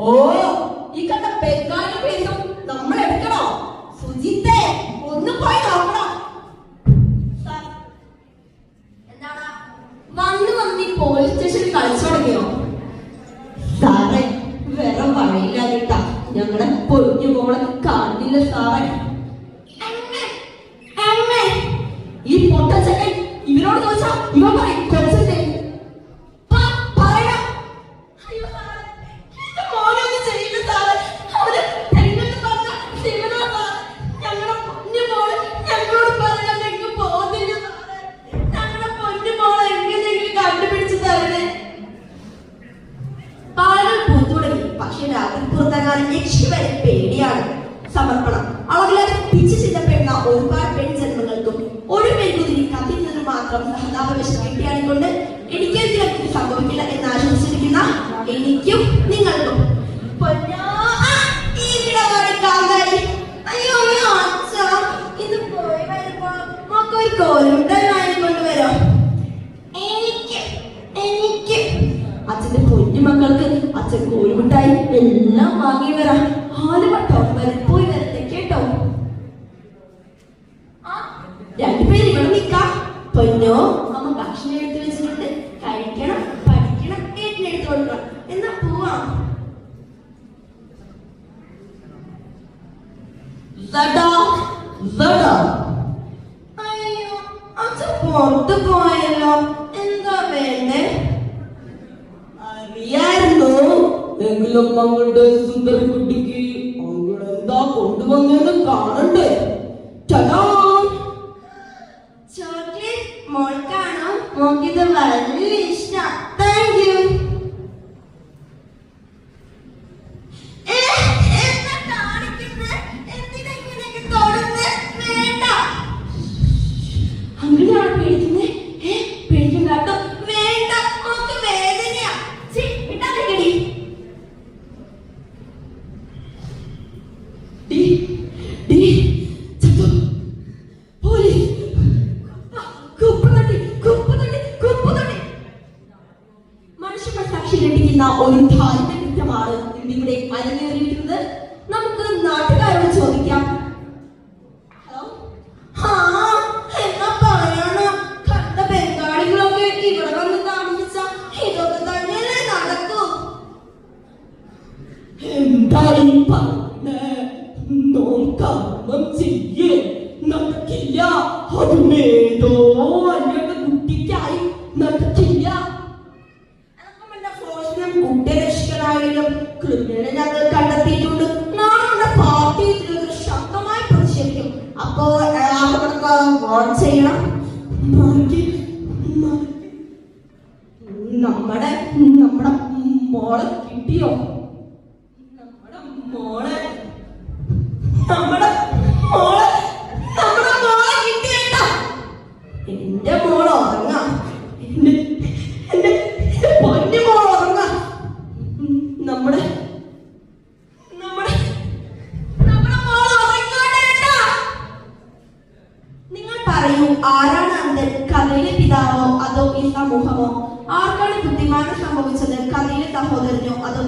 ഓ ഈ കണ്ട ബംഗാളി കേസും നമ്മൾ എടുക്കണോ? സുജിത്തെ ഒന്ന് പോയി നോക്കണം. എന്താണ് വന്ന് വന്ന് ഈ പോലീസ് സ്റ്റേഷനിൽ കളിച്ചു തുടങ്ങിയോ? സാറേ വേറെ പറയില്ല കേട്ടാ ഞങ്ങളെ പൊഴിഞ്ഞു പോളെ കാണില്ല സാറേ. ഈ പൊട്ടച്ചക്കൻ ഇവരോട് ചോദിച്ചാ ഇവ പറയും പുറത്തിറങ്ങാൻ വരെ പേടിയാണ് സമർപ്പണം. അളവില്ലാതെ പിച്ചു ചിന്തപ്പെടുന്ന ഒരുപാട് പെൺജന്മങ്ങൾക്കും ഒരു പെൺകുതിരി കത്തിരുന്നത് മാത്രം സഹതാപവശം കിട്ടിയാണെ കൊണ്ട് എനിക്കെങ്കിലും അങ്ങനെ സംഭവിക്കില്ല എന്ന് ആശംസിച്ചിരിക്കുന്ന എനിക്കും നിങ്ങൾക്കും. പൊന്നാ, ആ, ഇവിടെ വരെ കാന്താരി. അയ്യോ, അയ്യോ, അച്ഛാ, ഇത് പോയി വരുമ്പോ മക്കൊരു കോലുമുട്ടായി വാങ്ങിക്കൊണ്ടുവരോ എനിക്ക് എനിക്ക്. അച്ഛന്റെ കുഞ്ഞു മക്കൾക്ക് കോഴിമുട്ടായി എല്ലാം വാങ്ങി വരാം. ഹാലുവട്ടോ പോയി വരട്ടെ കേട്ടോ. രണ്ടുപേര് ഇവിടെ നിൽക്കാം. പൊന്നോ അമ്മ ഭക്ഷണം എടുത്തു കഴിക്കണം പഠിക്കണം ഏട്ടിനെടുത്ത് കൊടുക്കണം എന്നാ പോവാം. അയ്യോ അത് പുറത്ത് പോയല്ലോ. എങ്കിലും മകളുടെ സുന്ദര കുട്ടിക്ക് എന്താ കൊണ്ടുവന്നെന്ന് കാണണ്ടേ? ചോക്ലേറ്റ് മോൾക്കാണോ? മോക്കിത് വളരെ ഇഷ്ടം. താങ്ക് യു ഡി ഡി ചത്തു. പോലീസ്. കുപ്പുതട്ടി കുപ്പുതട്ടി കുപ്പുതട്ടി. മനുഷ്യരുടെ സാക്ഷി ലഭിക്കുന്ന ഒരു ധാർമ്മിക കുറ്റമാണ് ഇന്നിവിടെ അരങ്ങേറിയിരിക്കുന്നത്. നമുക്ക് നാട്ടുകാരോട് ചോദിക്കാം. ഹലോ? ആ എന്നാ പറയണോ കണ്ട ബംഗാളികളൊക്കെ ഇവിടെ വന്ന് താമസിച്ച ഇതൊക്കെ തന്നെയല്ലേ നടക്കൂ നമ്മുടെ മോളെ നമ്മുടെ മോളെ കിട്ടിയട്ടോ. എന്റെ മോൾ ഉറങ്ങാം. എന്റെ എന്റെ പൊന്നു മോൾ ഉറങ്ങാം. നമ്മുടെ നമ്മുടെ നമ്മുടെ മോൾ ഉറങ്ങാട്ടെ നിങ്ങൾ പറയൂ ആരാണ് അന്ധൻ? കഥയിലെ പിതാവോ അതോ ഈ സമൂഹമോ? ആർക്കാണ് ബുദ്ധിമാനം സംഭവിച്ചത്? കഥയിലെ സഹോദരനോ അതോ